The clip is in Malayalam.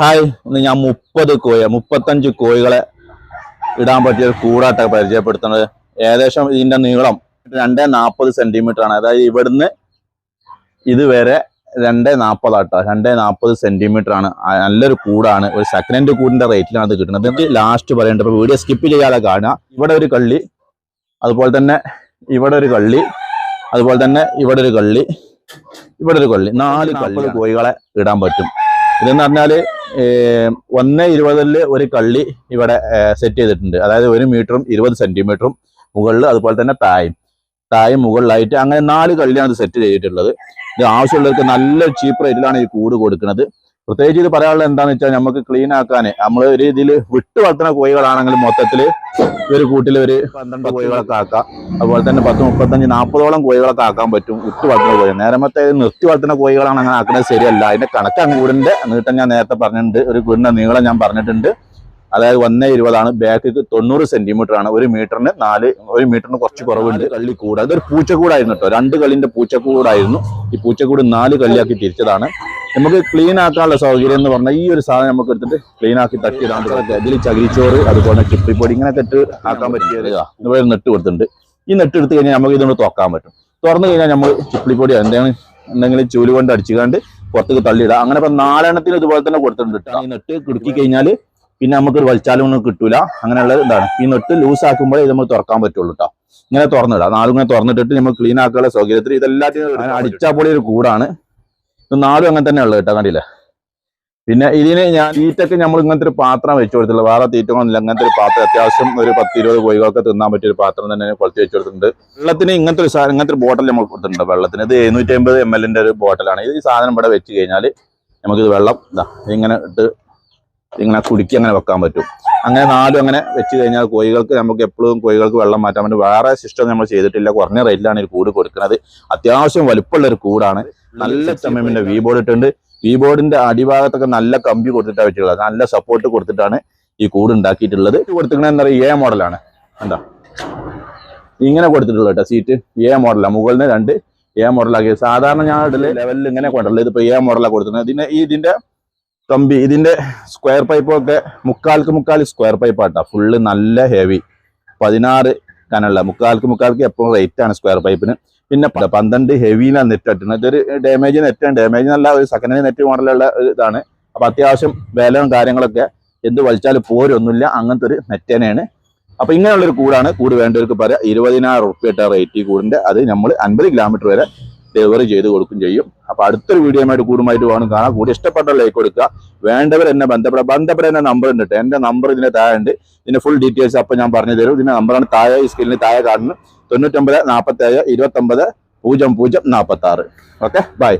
ഹായ് ഇന്ന് ഞാൻ മുപ്പത് കോഴി മുപ്പത്തഞ്ച് കോഴികളെ ഇടാൻ പറ്റിയ ഒരു കൂടാട്ട പരിചയപ്പെടുത്തുന്നത്. ഏകദേശം ഇതിന്റെ നീളം രണ്ട് നാൽപ്പത് സെന്റിമീറ്റർ ആണ്. അതായത് ഇവിടുന്ന് ഇതുവരെ രണ്ട് നാൽപ്പതാട്ടോ രണ്ട് നാൽപ്പത് സെന്റിമീറ്റർ ആണ്. നല്ലൊരു കൂടാണ്. ഒരു സെക്കൻഡ് കൂടിന്റെ റേറ്റിലാണ് അത് കിട്ടുന്നത്. എനിക്ക് ലാസ്റ്റ് പറയേണ്ടത് ഇപ്പൊ വീഡിയോ സ്കിപ്പ് ചെയ്യാതെ കാണുക. ഇവിടെ ഒരു കള്ളി അതുപോലെ തന്നെ ഇവിടെ ഒരു കള്ളി അതുപോലെ തന്നെ ഇവിടെ ഒരു കള്ളി ഇവിടെ ഒരു കള്ളി. നാല് കള്ളി കോഴികളെ ഇടാൻ പറ്റും. ഇതെന്ന് പറഞ്ഞാൽ ഏർ ഒന്ന് ഇരുപതിൽ ഒരു കള്ളി ഇവിടെ സെറ്റ് ചെയ്തിട്ടുണ്ട്. അതായത് ഒരു മീറ്ററും ഇരുപത് സെന്റിമീറ്ററും മുകളിൽ അതുപോലെ തന്നെ തായും. തായും മുകളിലായിട്ട് അങ്ങനെ നാല് കള്ളിയാണ് ഇത് സെറ്റ് ചെയ്തിട്ടുള്ളത്. ഇത് ആവശ്യമുള്ളവർക്ക് നല്ല ചീപ്പ് റേറ്റിലാണ് ഈ കൂട് കൊടുക്കുന്നത്. പ്രത്യേകിച്ച് ഇത് പറയാനുള്ളത് എന്താണെന്ന് വെച്ചാൽ നമുക്ക് ക്ലീൻ ആക്കാൻ നമ്മൾ ഒരു രീതിയിൽ വിട്ട് വളർത്തുന്ന കോഴികളാണെങ്കിൽ മൊത്തത്തിൽ ഒരു കൂട്ടിൽ ഒരു പന്ത്രണ്ട് കോഴികളൊക്കെ ആക്കാം അതുപോലെ തന്നെ പത്ത് മുപ്പത്തഞ്ച് നാൽപ്പതോളം കോഴികളൊക്കെ ആക്കാൻ പറ്റും. വിട്ട് വളർത്തുന്ന കോഴി നേരമത്തെ നിർത്തി വളർത്തുന്ന കോഴികളാണ് അങ്ങനെ ആക്കുന്നത് ശരിയല്ല. അതിന്റെ കണക്ക് കൂടിന്റെ നീട്ടം ഞാൻ നേരത്തെ പറഞ്ഞിട്ടുണ്ട്. ഒരു കൂടിന്റെ നീളം ഞാൻ പറഞ്ഞിട്ടുണ്ട്. അതായത് ഒന്നേ ഇരുപതാണ്. ബാക്കിക്ക് തൊണ്ണൂറ് സെന്റിമീറ്റർ ആണ്. ഒരു മീറ്ററിന് നാല് ഒരു മീറ്ററിന് കുറച്ച് കുറവുണ്ട്. കള്ളി കൂട്. അതൊരു പൂച്ചക്കൂടായിരുന്നു കേട്ടോ. രണ്ട് കള്ളിന്റെ പൂച്ചക്കൂടായിരുന്നു. ഈ പൂച്ചക്കൂട് നാല് കള്ളിയാക്കി തിരിച്ചതാണ്. നമുക്ക് ക്ലീൻ ആക്കാനുള്ള സൗകര്യം എന്ന് പറഞ്ഞാൽ ഈ ഒരു സാധനം നമുക്ക് എടുത്തിട്ട് ക്ലീൻ ആക്കി തട്ടിയിടാൻ ഇതിൽ ചകിരിച്ചോറ് അതുപോലെ ചിപ്പിപ്പൊടി ഇങ്ങനെയൊക്കെ ഇട്ട് ആക്കാൻ പറ്റിയത്. ഇവിടെ നെട്ട് കൊടുത്തിട്ടുണ്ട്. ഈ നെട്ട് എടുത്തു കഴിഞ്ഞാൽ നമുക്ക് ഇതുകൊണ്ട് തുറക്കാൻ പറ്റും. തുറന്നു കഴിഞ്ഞാൽ നമ്മൾ ചിപ്പിളിപ്പൊടി എന്തെങ്കിലും എന്തെങ്കിലും ചൂൽ കൊണ്ട് അടിച്ചുകൊണ്ട് പുറത്തേക്ക് തള്ളിയിടാം അങ്ങനെ ഇപ്പം നാലെണ്ണത്തിന് ഇതുപോലെ തന്നെ കൊടുത്തിട്ടുണ്ട് ഈ നെട്ട് കുടുക്കി കഴിഞ്ഞാൽ പിന്നെ നമുക്ക് ഒരു വലിച്ചാലൊന്നും കിട്ടൂല. അങ്ങനെയുള്ള ഇതാണ്. ഈ നെട്ട് ലൂസ് ആക്കുമ്പോഴേ ഇത് നമുക്ക് തുറക്കാൻ പറ്റുള്ളൂ കേട്ടോ. ഇങ്ങനെ തുറന്നിടാം. നാലും ഇങ്ങനെ തുറന്നിട്ടിട്ട് നമ്മൾ ക്ലീൻ ആക്കാനുള്ള സൗകര്യത്തിൽ ഇതെല്ലാത്തിനും അടിച്ചാൽ പൊളി ഒരു കൂടാണ്. ഇത് അങ്ങനെ തന്നെ ഉള്ളത് കേട്ടോ കണ്ടില്ലേ? പിന്നെ ഇതിന് ഞാൻ തീറ്റക്ക് നമ്മൾ ഇങ്ങനത്തെ ഒരു പാത്രം വെച്ചു കൊടുത്തില്ല വേറെ തീറ്റകളൊന്നുമില്ല അങ്ങനത്തെ ഒരു പാത്രം അത്യാവശ്യം ഒരു പത്ത് ഇരുപത് കോഴികൾക്ക് തിന്നാൻ പറ്റിയ ഒരു പാത്രം തന്നെ കൊളുത്തി വെച്ചു കൊടുത്തിട്ടുണ്ട്. വെള്ളത്തിന് ഇങ്ങനത്തെ ഒരു സാധനം ഇങ്ങനത്തെ ഒരു ബോട്ടിൽ നമ്മൾ കൊടുത്തിട്ടുണ്ട് വെള്ളത്തിന്. ഇത് എഴുന്നൂറ്റി അമ്പത് എം എല്ലിന്റെ ഒരു ബോട്ടിലാണ് ഈ സാധനം ഇവിടെ വെച്ച് കഴിഞ്ഞാൽ നമുക്കിത് വെള്ളം ഇതാ ഇങ്ങനെ ഇട്ട് ഇങ്ങനെ കുടുക്കി അങ്ങനെ വെക്കാൻ പറ്റും. അങ്ങനെ നാലും അങ്ങനെ വെച്ച് കഴിഞ്ഞാൽ കോഴികൾക്ക് നമുക്ക് എപ്പോഴും കോഴികൾക്ക് വെള്ളം മാറ്റാൻ വേണ്ടി വേറെ സിസ്റ്റം നമ്മൾ ചെയ്തിട്ടില്ല. കുറഞ്ഞ റേറ്റിലാണ് ഈ കൂട് കൊടുക്കുന്നത്. അത്യാവശ്യം വലുപ്പമുള്ള ഒരു കൂടാണ്. നല്ല ചമ്മിന്റെ വി ബോർഡ് ഇട്ടുണ്ട്. വി ബോർഡിന്റെ അടിഭാഗത്തൊക്കെ നല്ല കമ്പി കൊടുത്തിട്ടാണ് വെച്ചിട്ടുള്ളത്. നല്ല സപ്പോർട്ട് കൊടുത്തിട്ടാണ് ഈ കൂട് ഉണ്ടാക്കിയിട്ടുള്ളത്. കൊടുത്തിരിക്കുന്നത് എന്താ പറയുക? എ മോഡലാണ് എന്താ ഇങ്ങനെ കൊടുത്തിട്ടുള്ളത് സീറ്റ് എ മോഡലാണ് മുകളിൽ രണ്ട് എ മോഡലാക്കി സാധാരണ ഞാൻ ലെവലിൽ ഇങ്ങനെ കൊണ്ടുള്ളത് ഇതിപ്പോ എ മോഡലാണ് കൊടുത്തിരുന്നത് ഇതിന്റെ ഇതിന്റെ കമ്പി ഇതിന്റെ സ്ക്വയർ പൈപ്പ് ഒക്കെ മുക്കാൽക്ക് മുക്കാൽ സ്ക്വയർ പൈപ്പ് ആട്ടാ. ഫുള്ള് നല്ല ഹെവി പതിനാറ് കനുള്ള. മുക്കാൽക്ക് മുക്കാൽക്ക് എപ്പോഴും റേറ്റ് ആണ് സ്ക്വയർ പൈപ്പിന് പിന്നെ പന്ത്രണ്ട് ഹെവിയിലാണ് നെറ്റ് അട്ടുന്നത് ഇതൊരു ഡാമേജ് നെറ്റാണ് ഡാമേജ് നല്ല ഒരു സെക്കൻഡ് ഹാൻഡ് നെറ്റ് മോഡലുള്ള ഇതാണ്. അപ്പൊ അത്യാവശ്യം വിലയും കാര്യങ്ങളൊക്കെ എന്ത് വലിച്ചാലും പോരൊന്നുമില്ല. അങ്ങനത്തെ ഒരു നെറ്റ് തന്നെയാണ്. അപ്പൊ ഇങ്ങനെയുള്ളൊരു കൂടാണ്. കൂട് വേണ്ടവർക്ക് പറയാം. ഇരുപതിനായിരം റുപ്യ റേറ്റ് ഈ കൂടിന്റെ. അത് നമ്മൾ അൻപത് കിലോമീറ്റർ വരെ ഡെലിവറി ചെയ്ത് കൊടുക്കും ചെയ്യും. അപ്പൊ അടുത്തൊരു വീഡിയോയുമായിട്ട് കൂടുമായിട്ട് വേണം കാണാൻ. കൂടി ഇഷ്ടപ്പെട്ട ലൈക്ക് കൊടുക്കുക. വേണ്ടവർ എന്നെ ബന്ധപ്പെടാം. ബന്ധപ്പെടാൻ എന്റെ നമ്പർ ഉണ്ട് കേട്ടോ എന്റെ നമ്പർ ഇതിന്റെ താഴെ ഉണ്ട്. ഇതിന്റെ ഫുൾ ഡീറ്റെയിൽസ് അപ്പൊ ഞാൻ പറഞ്ഞു തരും. ഇതിന്റെ നമ്പറാണ് താഴെ ഈ സ്ക്രീനിൽ താഴെ കാണുന്നത്. തൊണ്ണൂറ്റൊമ്പത് നാൽപ്പത്തേഴ് ഇരുപത്തൊമ്പത് പൂജ്യം പൂജ്യം നാൽപ്പത്തി ആറ് ഓക്കെ ബൈ